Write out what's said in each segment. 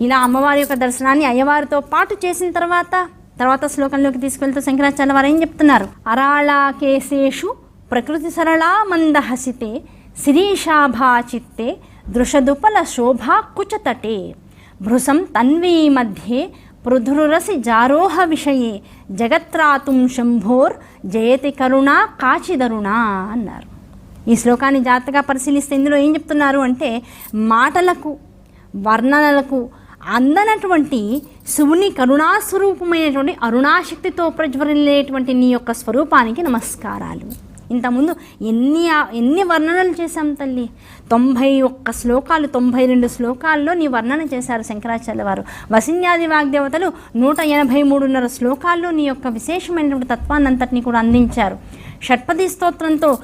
ఇలా అమ్మవారి యొక్క దర్శనాన్ని అయ్యవారితో పాటు చేసిన తర్వాత తర్వాత శ్లోకంలోకి తీసుకెళ్తూ శంకరాచార్య వారు ఏం చెప్తున్నారు? అరాళాకేశేషు ప్రకృతి సరళా మందహసితే శిరీషాభా చిత్తే దృషదుపల శోభా కుచతటే. భృశం తన్వీ మధ్యే పృథురురసి జారోహ విషయే జగత్రాతుం శంభోర్ జయతి కరుణా కాచిదరుణా అన్నారు. ఈ శ్లోకాన్ని జాగ్రత్తగా పరిశీలిస్తే ఇందులో ఏం చెప్తున్నారు అంటే మాటలకు వర్ణనలకు అందనటువంటి శివుని కరుణాస్వరూపమైనటువంటి అరుణాశక్తితో ప్రజ్వరిల్లేటువంటి నీ యొక్క స్వరూపానికి నమస్కారాలు. ఇంతకుముందు ఎన్ని ఎన్ని వర్ణనలు చేశాం తల్లి? తొంభై ఒక్క శ్లోకాలు తొంభై రెండు శ్లోకాల్లో నీ వర్ణన చేశారు శంకరాచార్య వారు. వసిన్యాది వాగ్దేవతలు నూట ఎనభై మూడున్నర శ్లోకాల్లో నీ యొక్క విశేషమైనటువంటి తత్వాన్ని అంతటినీ కూడా అందించారు. షట్పది స్తోత్రంతో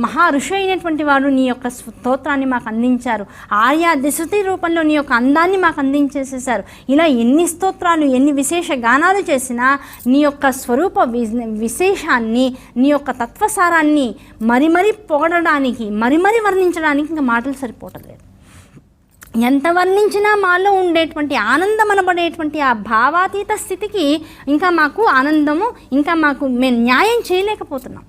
మహా ఋషి అయినటువంటి వారు నీ యొక్క స్తోత్రాన్ని మాకు అందించారు. ఆయా దిశతి రూపంలో నీ యొక్క అందాన్ని మాకు అందించేసేసారు ఇలా ఎన్ని స్తోత్రాలు ఎన్ని విశేష గానాలు చేసినా నీ యొక్క స్వరూప వి- విశేషాన్ని నీ యొక్క తత్వసారాన్ని మరి మరి పొగడడానికి మరి మరి వర్ణించడానికి ఇంకా మాటలు సరిపోవటం లేదు. ఎంత వర్ణించినా మాలో ఉండేటువంటి ఆనందం అనబడేటువంటి ఆ భావాతీత స్థితికి ఇంకా మాకు ఆనందము ఇంకా మాకు మేము న్యాయం చేయలేకపోతున్నాం.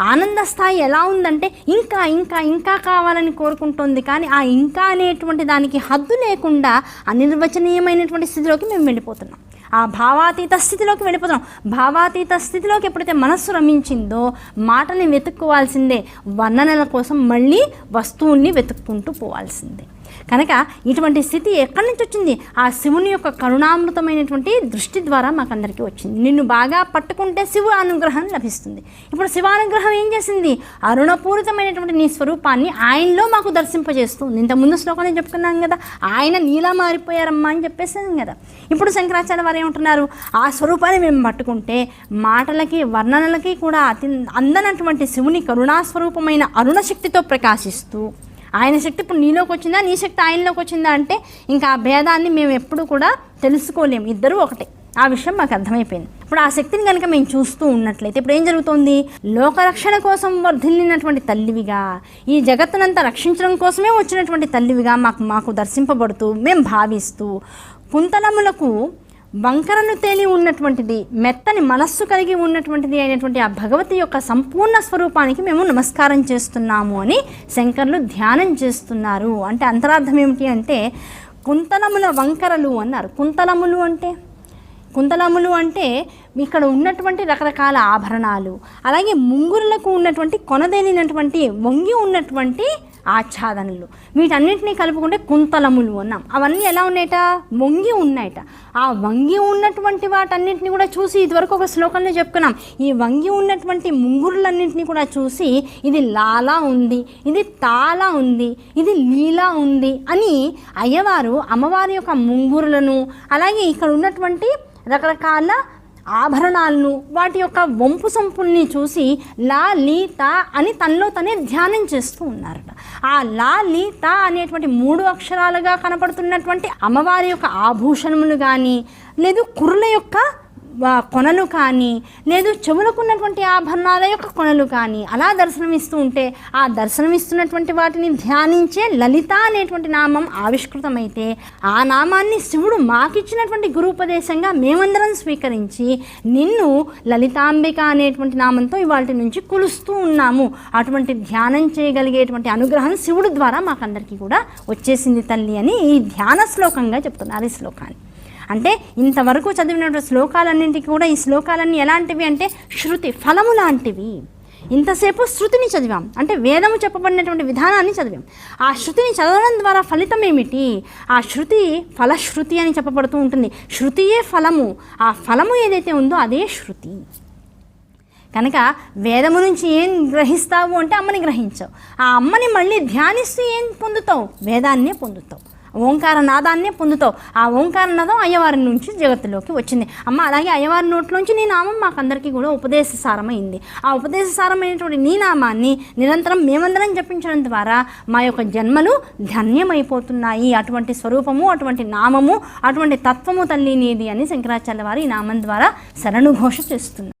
ఆనంద స్థాయి ఎలా ఉందంటే ఇంకా ఇంకా ఇంకా కావాలని కోరుకుంటుంది కానీ ఆ ఇంకా అనేటువంటి దానికి హద్దు లేకుండా అనిర్వచనీయమైనటువంటి స్థితిలోకి మేము వెళ్ళిపోతున్నాం. ఆ భావాతీత స్థితిలోకి వెళ్ళిపోతున్నాం. భావాతీత స్థితిలోకి ఎప్పుడైతే మనస్సు రమించిందో మాటని వెతుక్కోవాల్సిందే వర్ణనల కోసం మళ్ళీ వస్తువుల్ని వెతుక్కుంటూ పోవాల్సిందే. కనుక ఇటువంటి స్థితి ఎక్కడి నుంచి వచ్చింది? ఆ శివుని యొక్క కరుణామృతమైనటువంటి దృష్టి ద్వారా మాకందరికీ వచ్చింది. నిన్ను బాగా పట్టుకుంటే శివు అనుగ్రహం లభిస్తుంది. ఇప్పుడు శివానుగ్రహం ఏం చేసింది? అరుణపూరితమైనటువంటి నీ స్వరూపాన్ని ఆయనలో మాకు దర్శింపజేస్తుంది ఇంత ముందు శ్లోకంలో చెప్పుకున్నాం కదా ఆయన నీలా మారిపోయారమ్మా అని చెప్పేసాను కదా. ఇప్పుడు శంకరాచార్య వారు ఏమంటున్నారు? ఆ స్వరూపాన్ని మేము పట్టుకుంటే మాటలకి వర్ణనలకి కూడా అతి అందనటువంటి శివుని కరుణాస్వరూపమైన అరుణ శక్తితో ప్రకాశిస్తూ ఆయన శక్తి ఇప్పుడు నీలోకి వచ్చిందా? నీ శక్తి ఆయనలోకి వచ్చిందా అంటే ఇంకా ఆ భేదాన్ని మేము ఎప్పుడు కూడా తెలుసుకోలేము. ఇద్దరూ ఒకటే. ఆ విషయం మాకు అర్థమైపోయింది. ఇప్పుడు ఆ శక్తిని కనుక మేము చూస్తూ ఉన్నట్లయితే ఇప్పుడు ఏం జరుగుతోంది? లోకరక్షణ కోసం వర్ధిల్లినటువంటి తల్లివిగా ఈ జగత్తునంతా రక్షించడం కోసమే వచ్చినటువంటి తల్లివిగా మాకు మాకు దర్శింపబడుతూ మేము భావిస్తూ కుంతలములకు వంకరను తేలి ఉన్నటువంటిది మెత్తని మనస్సు కలిగి ఉన్నటువంటిది అయినటువంటి ఆ భగవతి యొక్క సంపూర్ణ స్వరూపానికి మేము నమస్కారం చేస్తున్నాము అని శంకర్లు ధ్యానం చేస్తున్నారు. అంటే అంతరార్థం ఏమిటి అంటే కుంతలముల వంకరలు అన్నారు. కుంతలములు అంటే? కుంతలములు అంటే ఇక్కడ ఉన్నటువంటి రకరకాల ఆభరణాలు అలాగే ముంగురులకు ఉన్నటువంటి కొనదేలినటువంటి వంగి ఉన్నటువంటి ఆచ్ఛాదనలు. వీటన్నింటినీ కలుపుకుంటే కుంతలములు అన్నాం. అవన్నీ ఎలా ఉన్నాయట? వంగి ఉన్నాయట. ఆ వంగి ఉన్నటువంటి వాటన్నింటినీ కూడా చూసి ఇదివరకు ఒక శ్లోకంలో చెప్పుకున్నాం. ఈ వంగి ఉన్నటువంటి ముంగురులన్నింటినీ కూడా చూసి ఇది లాలా ఉంది ఇది తాలా ఉంది ఇది లీలా ఉంది అని అయ్యవారు అమ్మవారి యొక్క ముంగురులను అలాగే ఇక్కడ ఉన్నటువంటి రకరకాల ఆభరణాలను వాటి యొక్క వంపు సంపుల్ని చూసి లా లీ తా అని తనలో తనే ధ్యానం చేస్తూ ఉన్నారట. ఆ లా లీ తా అనేటువంటి మూడు అక్షరాలుగా కనపడుతున్నటువంటి అమ్మవారి యొక్క ఆభూషణములు కానీ లేదు కుర్ల యొక్క కొనలు కానీ లేదు చెవులకున్నటువంటి ఆభరణాల యొక్క కొనలు కానీ అలా దర్శనమిస్తూ ఉంటే ఆ దర్శనమిస్తున్నటువంటి వాటిని ధ్యానించే లలిత అనేటువంటి నామం ఆవిష్కృతమైతే ఆ నామాన్ని శివుడు మాకిచ్చినటువంటి గురుపదేశంగా మేమందరం స్వీకరించి నిన్ను లలితాంబిక అనేటువంటి నామంతో ఇవాటి నుంచి కొలుస్తూ ఉన్నాము. అటువంటి ధ్యానం చేయగలిగేటువంటి అనుగ్రహం శివుడు ద్వారా మాకందరికీ కూడా వచ్చేసింది తల్లి అని ఈ ధ్యాన శ్లోకంగా చెప్తున్నారు ఈ శ్లోకాన్ని. అంటే ఇంతవరకు చదివినటువంటి శ్లోకాలన్నింటికి కూడా ఈ శ్లోకాలన్నీ ఎలాంటివి అంటే శృతి ఫలము లాంటివి. ఇంతసేపు శృతిని చదివాం. అంటే వేదము చెప్పబడినటువంటి విధానాన్ని చదివాం. ఆ శృతిని చదవడం ద్వారా ఫలితం ఏమిటి? ఆ శృతి ఫలశ్రుతి అని చెప్పబడుతూ ఉంటుంది. శృతియే ఫలము. ఆ ఫలము ఏదైతే ఉందో అదే శృతి. కనుక వేదము నుంచి ఏం గ్రహిస్తావు అంటే అమ్మని గ్రహించావు. ఆ అమ్మని మళ్ళీ ధ్యానిస్తూ ఏం పొందుతావు? వేదాన్నే పొందుతావు. ఓంకార నాదాన్నే పొందుతావు. ఆ ఓంకార నాదం అయ్యవారి నుంచి జగత్తులోకి వచ్చింది. అమ్మ అలాగే అయ్యవారి నోట్లోంచి నీ నామం మాకందరికీ కూడా ఉపదేశ సారమైంది. ఆ ఉపదేశ సారమైనటువంటి నీ నామాన్ని నిరంతరం మేమందరం జపించడం ద్వారా మా యొక్క జన్మలు ధన్యమైపోతున్నాయి. అటువంటి స్వరూపము అటువంటి నామము అటువంటి తత్వము తల్లి నీది అని శంకరాచార్య వారు ఈ నామం ద్వారా శరణుఘోష చేస్తున్నారు.